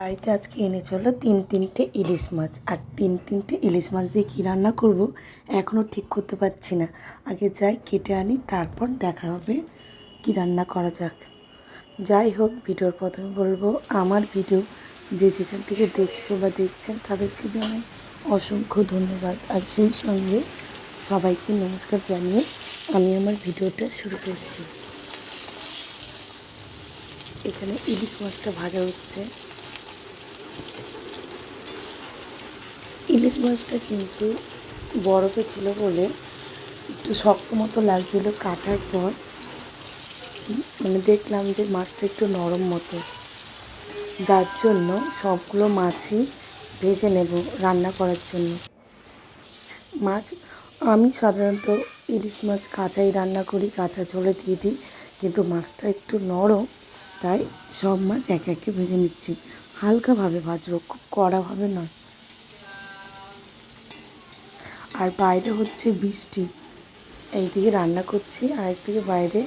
বাড়িতে আজকে এনেছে হলো তিন তিনটে ইলিশ মাছ। আর তিন তিনটে ইলিশ মাছ দিয়ে কী রান্না করব এখনও ঠিক করতে পারছি না। আগে যাই, কেটে আনি, তারপর দেখা হবে কী রান্না করা যাক। যাই হোক, ভিডিওর প্রথমে বলব, আমার ভিডিও যে যেখান থেকে দেখছ বা দেখছেন তাদেরকে জানাই অসংখ্য ধন্যবাদ। আর সেই সঙ্গে সবাইকে নমস্কার জানিয়ে আমি আমার ভিডিওটা শুরু করছি। এখানে ইলিশ মাছটা ভাজা হচ্ছে। ইলিশ মাছটা কিন্তু বরফে ছিল বলে একটু শক্ত মতো লাগছিল কাটার পর। মানে দেখলাম যে মাছটা একটু নরম মতো। যার জন্য সবগুলো মাছই ভেজে নেব রান্না করার জন্য। মাছ, আমি সাধারণত ইলিশ মাছ কাঁচাই রান্না করি, কাঁচা ঝোলে দিয়ে দিই। কিন্তু মাছটা একটু নরম, তাই সব মাছ এক একে ভেজে নিচ্ছি। হালকাভাবে ভাজবো, খুব কড়াভাবে নয়। আর বাইরে হচ্ছে বৃষ্টি। এইদিকে রান্না করছি আর একদিকে বাইরে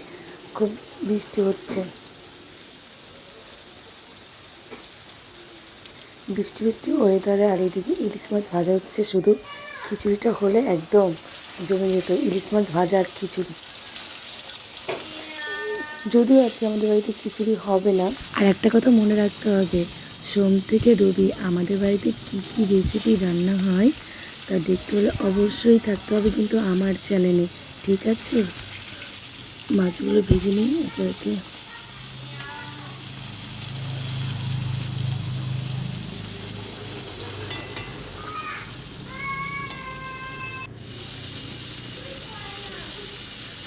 খুব বৃষ্টি হচ্ছে। বৃষ্টি বৃষ্টি ওয়েদারে আর এদিকে ইলিশ মাছ ভাজা হচ্ছে শুধু। খিচুড়িটা হলে একদম জমে যেত, ইলিশ মাছ ভাজা আর খিচুড়ি। যদিও আজকে আমাদের বাড়িতে খিচুড়ি হবে না। আর একটা কথা মনে রাখতে হবে, সোম থেকে রবি আমাদের বাড়িতে কী কী রেসিপি রান্না হয় তা দেখতে হলে অবশ্যই থাকতে হবে কিন্তু আমার চ্যানেলে, ঠিক আছে? মাছগুলো ভেজে নিই একে একে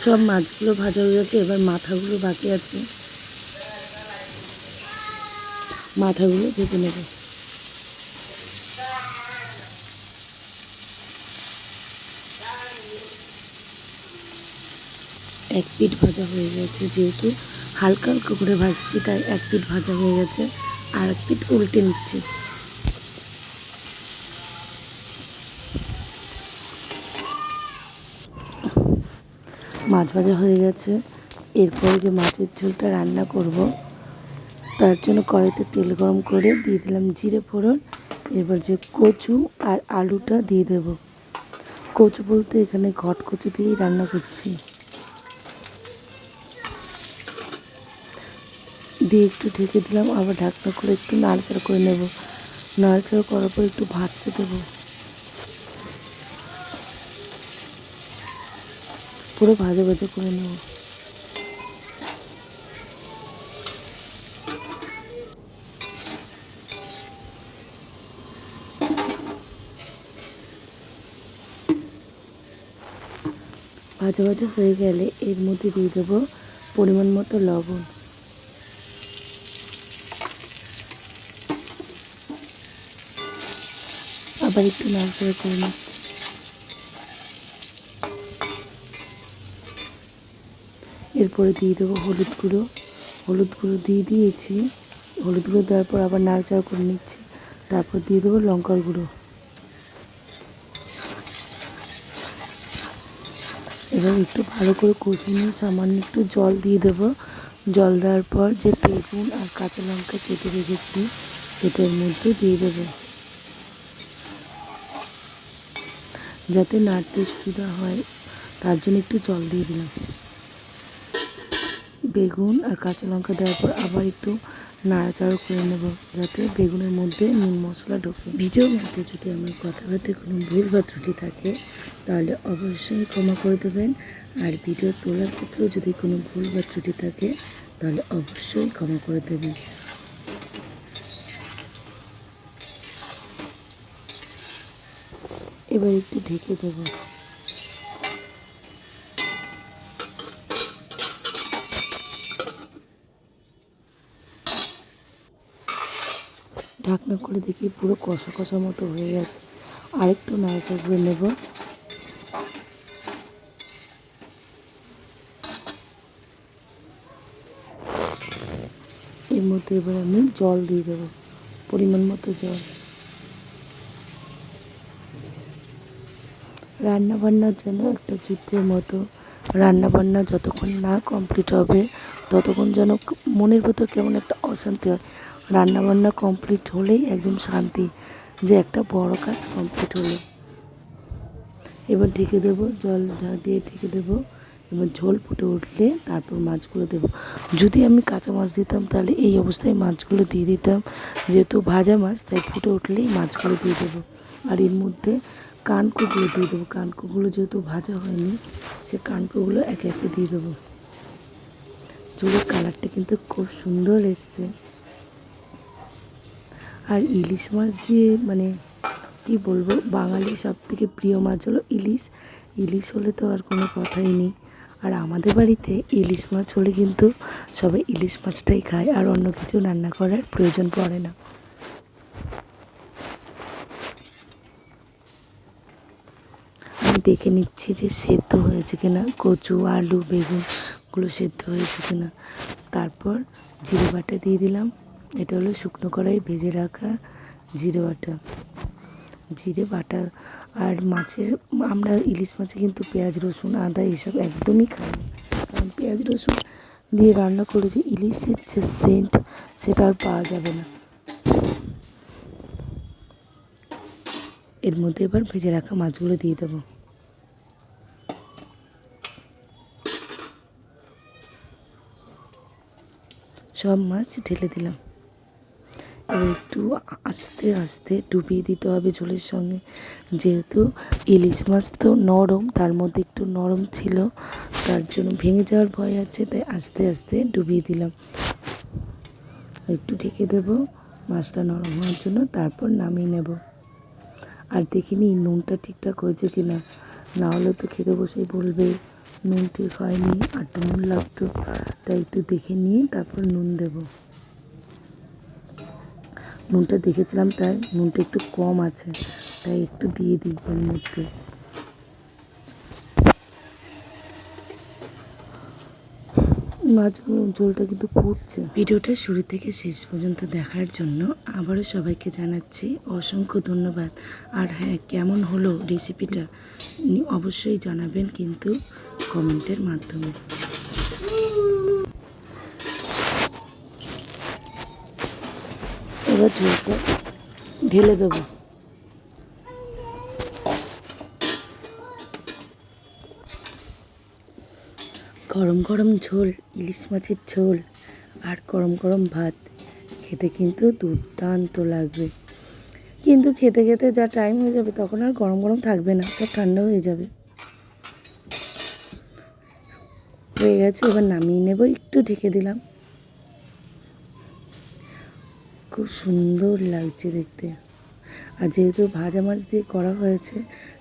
সব মাছগুলো ভাজা হয়ে গেছে, এবার মাথাগুলো বাকি আছে। মাথাগুলো ভেজে নেব। এক পিঠ ভাজা হয়ে গেছে যেহেতু হালকা হালকা করে ভাজছি, তাই এক পিঠ ভাজা হয়ে গেছে। আর এক পিঠ উল্টে নিচ্ছি। মাছ ভাজা হয়ে গেছে। এরপরে যে মাছের ঝোলটা রান্না করব, তার জন্য কড়াইতে তেল গরম করে দিয়ে দিলাম জিরে ফোড়ন। এবার যে কচু আর আলুটা দিয়ে দেব। কচু বলতে এখানে ঘট কচু দিয়েই রান্না করছি। দিয়ে একটু ঢেকে দিলাম, আবার ঢাকনা করে একটু নাড়াচাড়া করে নেব। নাড়াচাড়া করার পর একটু ভাজতে দেবো। পুরো ভাজা ভাজা করে নেব। ভাজা ভাজা হয়ে গেলে এর মধ্যে দিয়ে দেবো পরিমাণ মতো লবণ। আবার একটু নাড়াচাড়া করে নিচ্ছি এরপরে দিয়ে দেবো হলুদ গুঁড়ো। হলুদ গুঁড়ো দিয়ে দিয়েছি। হলুদ গুঁড়ো দেওয়ার পর আবার নাড়াচাড়া করে নিচ্ছি। তারপর দিয়ে দেবো লঙ্কার গুঁড়ো। এবার একটু ভালো করে কষিয়ে নিয়ে সামান্য একটু জল দিয়ে দেবো। জল দেওয়ার পর যে বেগুন আর কাঁচা লঙ্কা কেটে রেখেছি, সেটার মধ্যে দিয়ে দেবো। যাতে নাড়তে সুবিধা হয়, তার জন্য একটু জল দিয়ে দিলাম। বেগুন আর কাঁচা লঙ্কা দেওয়ার পর আবার একটু নাড়াচাড়া করে নেব, যাতে বেগুনের মধ্যে নুন মশলা ঢোকে। ভিডিওর মধ্যে যদি আমার কথাবার্তা কোনো ভুল বা ত্রুটি থাকে, তাহলে অবশ্যই ক্ষমা করে দেবেন। আর ভিডিও তোলার ক্ষেত্রেও যদি কোনো ভুল বা ত্রুটি থাকে, তাহলে অবশ্যই ক্ষমা করে দেবেন। এবার একটু ঢেকে দেবো। ঢাকনা করে দেখি পুরো কষা কষা মতো হয়ে গেছে। আরেকটু নাড়াচাড়া করে নেব। এর মধ্যে এবার আমি জল দিয়ে দেবো, পরিমাণ মতো জল। রান্না বান্নার জন্য একটা যুদ্ধের মতো রান্না বান্না যতক্ষণ না কমপ্লিট হবে, ততক্ষণ যেন মনের ভেতর কেমন একটা অশান্তি হয়। রান্নাবান্না কমপ্লিট হলেই একদম শান্তি যে একটা বড় কাজ কমপ্লিট হলো। এবার ঢেকে দেবো জল দিয়ে ঢেকে দেবো। এবার ঝোল ফুটে উঠলে তারপর মাছগুলো দেবো। যদি আমি কাঁচা মাছ দিতাম তাহলে এই অবস্থায় মাছগুলো দিয়ে দিতাম। যেহেতু ভাজা মাছ, তাই ফুটে উঠলেই মাছগুলো দিয়ে দেবো। আর এর মধ্যে কানকোগুলো দিয়ে দেবো। কানকোগুলো যেহেতু ভাজা হয়নি, সে কানকোগুলো একে একে দিয়ে দেবো। ঝোলের কালারটা কিন্তু খুব সুন্দর এসছে। আর ইলিশ মাছ দিয়ে মানে কি বলব, বাঙালি সব থেকে প্রিয় মাছ হলো ইলিশ। ইলিশ হলে তো আর কোনো কথাই নেই। আর আমাদের বাড়িতে ইলিশ মাছ হলে কিন্তু সবাই ইলিশ মাছটাই খায়, আর অন্য কিছু রান্না করার প্রয়োজন পড়ে না আমি দেখে নিচ্ছি যে সেদ্ধ হয়েছে কিনা, কচু, আলু বেগুনগুলো সেদ্ধ হয়েছে কিনা। তারপর জিরে বাটা দিয়ে দিলাম। এটা হলো শুকনো কড়াই ভেজে রাখা জিরে বাটা। জিরে বাটা আর মাছের, আমরা ইলিশ মাছে কিন্তু পেঁয়াজ, রসুন, আদা এসব একদমই খাই কারণ পেঁয়াজ, রসুন দিয়ে রান্না করে যে ইলিশের যে সেন্ট সেটা আর পাওয়া যাবে না। এর মধ্যে এবার ভেজে রাখা মাছগুলো দিয়ে দেবো। সব মাছ ঢেলে দিলাম। এবার একটু আস্তে আস্তে ডুবিয়ে দিতে হবে ঝোলের সঙ্গে। যেহেতু ইলিশ মাছ তো নরম, তার মধ্যে একটু নরম ছিল, তার জন্য ভেঙে যাওয়ার ভয় আছে, তাই আস্তে আস্তে ডুবিয়ে দিলাম। একটু ঢেকে দেবো, মাছটা নরম হওয়ার জন্য, তারপর নামিয়ে নেব। আর দেখিনি নুনটা ঠিকঠাক হয়েছে কি না হলে তো খেতে বসেই বলবে। নুন ঠিক হয়নি আর নুন লাগতো, তাই একটু দেখে নিয়ে তারপর নুন দেবো। নুনটা দেখেছিলাম, তাই নুনটা একটু কম আছে, তাই একটু দিয়ে দিই এর মধ্যে। মাছ ঝোলটা কিন্তু ফুটছে। ভিডিওটা শুরু থেকে শেষ পর্যন্ত দেখার জন্য আবারও সবাইকে জানাচ্ছি অসংখ্য ধন্যবাদ। আর হ্যাঁ কেমন হলো রেসিপিটা, অবশ্যই জানাবেন, কিন্তু কমেন্টের মাধ্যমে। এবার ঝোলটা ঢেলে দেবো। গরম গরম ঝোল, ইলিশ মাছের ঝোল আর গরম গরম ভাত, খেতে কিন্তু দুর্দান্ত লাগবে। কিন্তু খেতে খেতে যা টাইম হয়ে যাবে, তখন আর গরম গরম থাকবে না সব ঠান্ডা হয়ে যাবে। হয়ে গেছে, এবার নামিয়ে নেব। একটু ঢেকে দিলাম। খুব সুন্দর লাগছে দেখতে। আর যেহেতু ভাজা মাছ দিয়ে করা হয়েছে,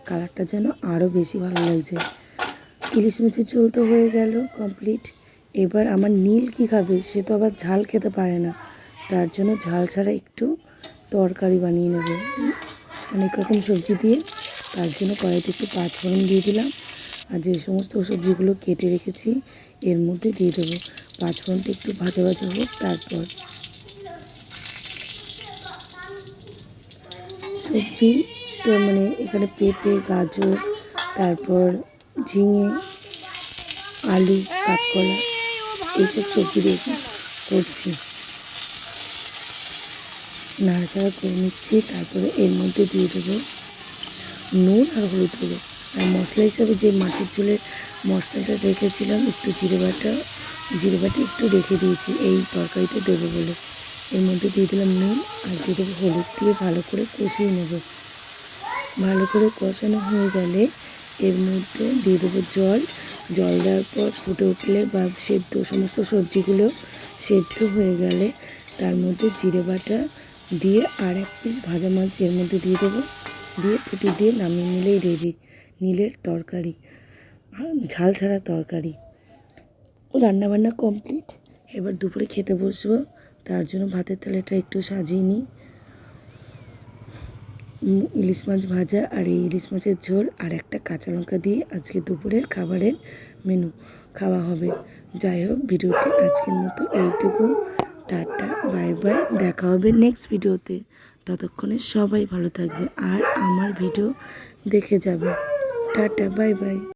কালারটা যেন আরও বেশি ভালো লাগছে। ইলিশ মাছের ঝোল তো হয়ে গেল কমপ্লিট। এবার আমার নীল কি খাবে, সে তো আবার ঝাল খেতে পারে না। তার জন্য ঝাল ছাড়া একটু তরকারি বানিয়ে নেব। অনেক রকম সবজি দিয়ে তার জন্য কড়াইতে একটু পাঁচফোড়ন দিয়ে দিলাম। আর যে সমস্ত সবজিগুলো কেটে রেখেছি, এর মধ্যে দিয়ে দেবো। পাঁচ পাঁচফোড়নটা একটু ভাজা ভাজা হোক, তারপর সবজি মানে এখানে পেঁপে, গাজর, তারপর ঝিঙে, আলু, কাঁচকলা, এইসব সবজি দিয়ে করছি। নাড়াচাড়া করে নিচ্ছি, তারপরে এর মধ্যে দিয়ে দেবো নুন আর হলুদ দেবো আর মশলা হিসাবে যে মাছের ঝোলের মশলাটা রেখেছিলাম, একটু জিরে বাটা জিরে বাটা একটু রেখে দিয়েছি, এই তরকারিতে দেবো বলে। এর মধ্যে দিয়ে দিলাম নুন আর দিয়ে দেবো হলুদ দিয়ে ভালো করে কষিয়ে নেব। ভালো করে কষানো হয়ে গেলে এর মধ্যে দিয়ে দেবো জল। জল দেওয়ার পর ফুটে উঠলে বা সেদ্ধ সমস্ত সবজিগুলো সেদ্ধ হয়ে গেলে তার মধ্যে জিরে বাটা দিয়ে আর এক পিস ভাজা মাছ এর মধ্যে দিয়ে দেবো। দিয়ে ফুটিয়ে দিয়ে নামিয়ে নিলেই রেডি নীলের তরকারি ঝাল ছাড়া তরকারি। রান্নাবান্না কমপ্লিট এবার দুপুরে খেতে বসবো, তার জন্য ভাতের থালাটা একটু সাজিয়ে নিই। ইলিশ মাছ ভাজা আর এই ইলিশ মাছের ঝোল আর একটা কাঁচা লঙ্কা দিয়ে আজকে দুপুরের খাবারের মেনু খাওয়া হবে। যাই হোক, ভিডিওটি আজকের মতো এইটুকু। Tata, bye bye. দেখা হবে নেক্সট ভিডিওতে ততক্ষণে সবাই ভালো থাকবে আর আমার ভিডিও দেখে যাবে। Tata bye by